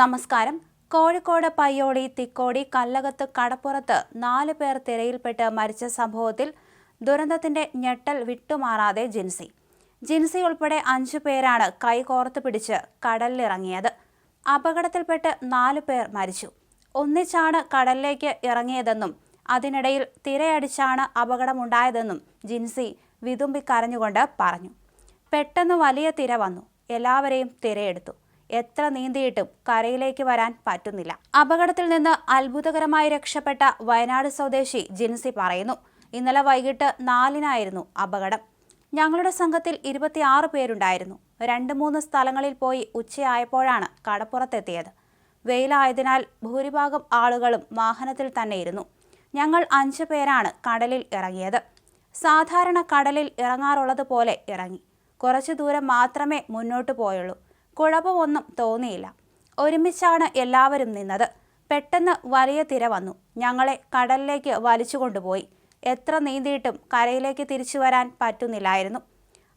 നമസ്കാരം. കോഴിക്കോട് പയ്യോടി തിക്കോടി കല്ലകത്ത് കടപ്പുറത്ത് നാല് പേർ തിരയിൽപ്പെട്ട് മരിച്ച സംഭവത്തിൽ ദുരന്തത്തിന്റെ ഞെട്ടൽ വിട്ടുമാറാതെ ജിൻസി. ജിൻസി ഉൾപ്പെടെ അഞ്ചു പേരാണ് കൈകോർത്ത് പിടിച്ച് കടലിലിറങ്ങിയത്. അപകടത്തിൽപ്പെട്ട് നാല് പേർ മരിച്ചു. ഒന്നിച്ചാണ് കടലിലേക്ക് ഇറങ്ങിയതെന്നും അതിനിടയിൽ തിരയടിച്ചാണ് അപകടമുണ്ടായതെന്നും ജിൻസി വിതുമ്പിക്കരഞ്ഞുകൊണ്ട് പറഞ്ഞു. പെട്ടെന്ന് വലിയ തിര വന്നു. എല്ലാവരെയും തിരയെടുത്തു. എത്ര നീന്തിയിട്ടും കരയിലേക്ക് വരാൻ പറ്റുന്നില്ല. അപകടത്തിൽ നിന്ന് അത്ഭുതകരമായി രക്ഷപ്പെട്ട വയനാട് സ്വദേശി ജിൻസി പറയുന്നു ഇന്നലെ വൈകിട്ട് നാലിനായിരുന്നു അപകടം. ഞങ്ങളുടെ സംഘത്തിൽ ഇരുപത്തിയാറ് പേരുണ്ടായിരുന്നു. രണ്ട് മൂന്ന് സ്ഥലങ്ങളിൽ പോയി ഉച്ചയായപ്പോഴാണ് കടപ്പുറത്തെത്തിയത്. വെയിലായതിനാൽ ഭൂരിഭാഗം ആളുകളും വാഹനത്തിൽ തന്നെയിരുന്നു ഞങ്ങൾ അഞ്ച് പേരാണ് കടലിൽ ഇറങ്ങിയത്. സാധാരണ കടലിൽ ഇറങ്ങാറുള്ളത് പോലെ ഇറങ്ങി. കുറച്ചു ദൂരം മാത്രമേ മുന്നോട്ട് പോയുള്ളൂ. കുഴപ്പമൊന്നും തോന്നിയില്ല. ഒരുമിച്ചാണ് എല്ലാവരും നിന്നത്. പെട്ടെന്ന് വലിയ തിര വന്നു. ഞങ്ങളെ കടലിലേക്ക് വലിച്ചു കൊണ്ടുപോയി. എത്ര നീന്തിയിട്ടും കരയിലേക്ക് തിരിച്ചു വരാൻ പറ്റുന്നില്ലായിരുന്നു.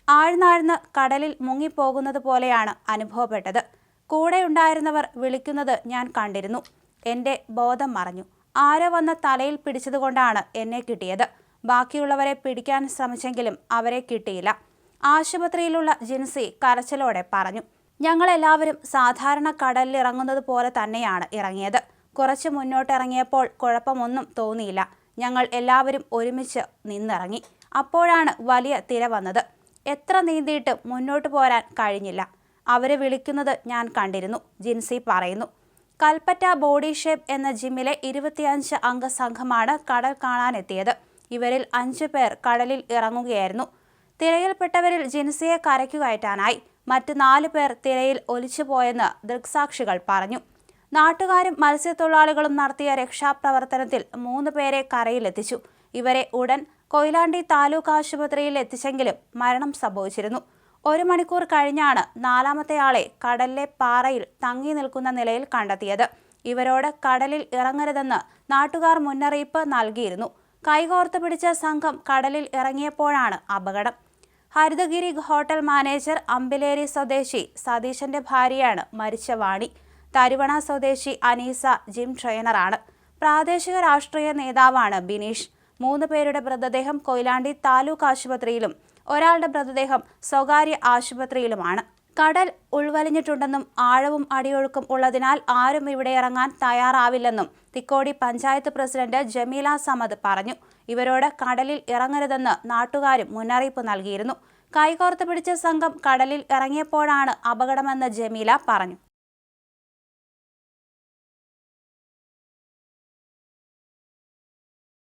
ആഴ്ന്നാഴ്ന്ന് കടലിൽ മുങ്ങിപ്പോകുന്നത് പോലെയാണ് അനുഭവപ്പെട്ടത്. കൂടെയുണ്ടായിരുന്നവർ വിളിക്കുന്നത് ഞാൻ കണ്ടിരുന്നു. എന്റെ ബോധം മറഞ്ഞു. ആരോ വന്ന് തലയിൽ പിടിച്ചതുകൊണ്ടാണ് എന്നെ കിട്ടിയത്. ബാക്കിയുള്ളവരെ പിടിക്കാൻ ശ്രമിച്ചെങ്കിലും അവരെ കിട്ടിയില്ല. ആശുപത്രിയിലുള്ള ജിൻസി കരച്ചിലോടെ പറഞ്ഞു. ഞങ്ങളെല്ലാവരും സാധാരണ കടലിൽ ഇറങ്ങുന്നത് പോലെ തന്നെയാണ് ഇറങ്ങിയത്. കുറച്ച് മുന്നോട്ടിറങ്ങിയപ്പോൾ കുഴപ്പമൊന്നും തോന്നിയില്ല. ഞങ്ങൾ എല്ലാവരും ഒരുമിച്ച് നിന്നിറങ്ങി. അപ്പോഴാണ് വലിയ തിര വന്നത്. എത്ര നീന്തിയിട്ട് മുന്നോട്ട് പോരാൻ കഴിഞ്ഞില്ല. അവരെ വിളിക്കുന്നത് ഞാൻ കണ്ടിരുന്നു. ജിൻസി പറയുന്നു. കൽപ്പറ്റ ബോഡി ഷേപ്പ് എന്ന ജിമ്മിലെ ഇരുപത്തിയഞ്ച് അംഗ സംഘമാണ് കടൽ കാണാനെത്തിയത്. ഇവരിൽ അഞ്ചു പേർ കടലിൽ ഇറങ്ങുകയായിരുന്നു. തിരയിൽപ്പെട്ടവരിൽ ജിൻസിയെ കരയ്ക്കു കയറ്റാനായി മറ്റ് നാല് പേർ തിരയിൽ ഒലിച്ചുപോയെന്ന് ദൃക്സാക്ഷികൾ പറഞ്ഞു. നാട്ടുകാരും മത്സ്യത്തൊഴിലാളികളും നടത്തിയ രക്ഷാപ്രവർത്തനത്തിൽ മൂന്ന് പേരെ കരയിലെത്തിച്ചു. ഇവരെ ഉടൻ കൊയിലാണ്ടി താലൂക്ക് ആശുപത്രിയിൽ എത്തിച്ചെങ്കിലും മരണം സംഭവിച്ചിരുന്നു. ഒരു മണിക്കൂർ കഴിഞ്ഞാണ് നാലാമത്തെ ആളെ കടലിലെ പാറയിൽ തങ്ങി നിൽക്കുന്ന നിലയിൽ കണ്ടെത്തിയത്. ഇവരോട് കടലിൽ ഇറങ്ങരുതെന്ന് നാട്ടുകാർ മുന്നറിയിപ്പ് നൽകിയിരുന്നു. കൈകോർത്ത് പിടിച്ച സംഘം കടലിൽ ഇറങ്ങിയപ്പോഴാണ് അപകടം. ഹരിതഗിരി ഹോട്ടൽ മാനേജർ അമ്പിലേരി സ്വദേശി സതീശന്റെ ഭാര്യയാണ് മരിച്ച വാണി. തരുവണ സ്വദേശി അനീസ ജിം ട്രെയിനറാണ് പ്രാദേശിക രാഷ്ട്രീയ നേതാവാണ് ബിനീഷ്. മൂന്ന് പേരുടെ മൃതദേഹം കൊയിലാണ്ടി താലൂക്ക് ആശുപത്രിയിലും ഒരാളുടെ മൃതദേഹം സ്വകാര്യ ആശുപത്രിയിലുമാണ്. കടൽ ഉൾവലിഞ്ഞിട്ടുണ്ടെന്നും ആഴവും അടിയൊഴുക്കും ഉള്ളതിനാൽ ആരും ഇവിടെ ഇറങ്ങാൻ തയ്യാറാവില്ലെന്നും തിക്കോടി പഞ്ചായത്ത് പ്രസിഡന്റ് ജമീല സമദ് പറഞ്ഞു. ഇവരോട് കടലിൽ ഇറങ്ങരുതെന്ന് നാട്ടുകാരും മുന്നറിയിപ്പ് നൽകിയിരുന്നു. കൈകോർത്ത് പിടിച്ച സംഘം കടലിൽ ഇറങ്ങിയപ്പോഴാണ് അപകടമെന്ന് ജമീല പറഞ്ഞു.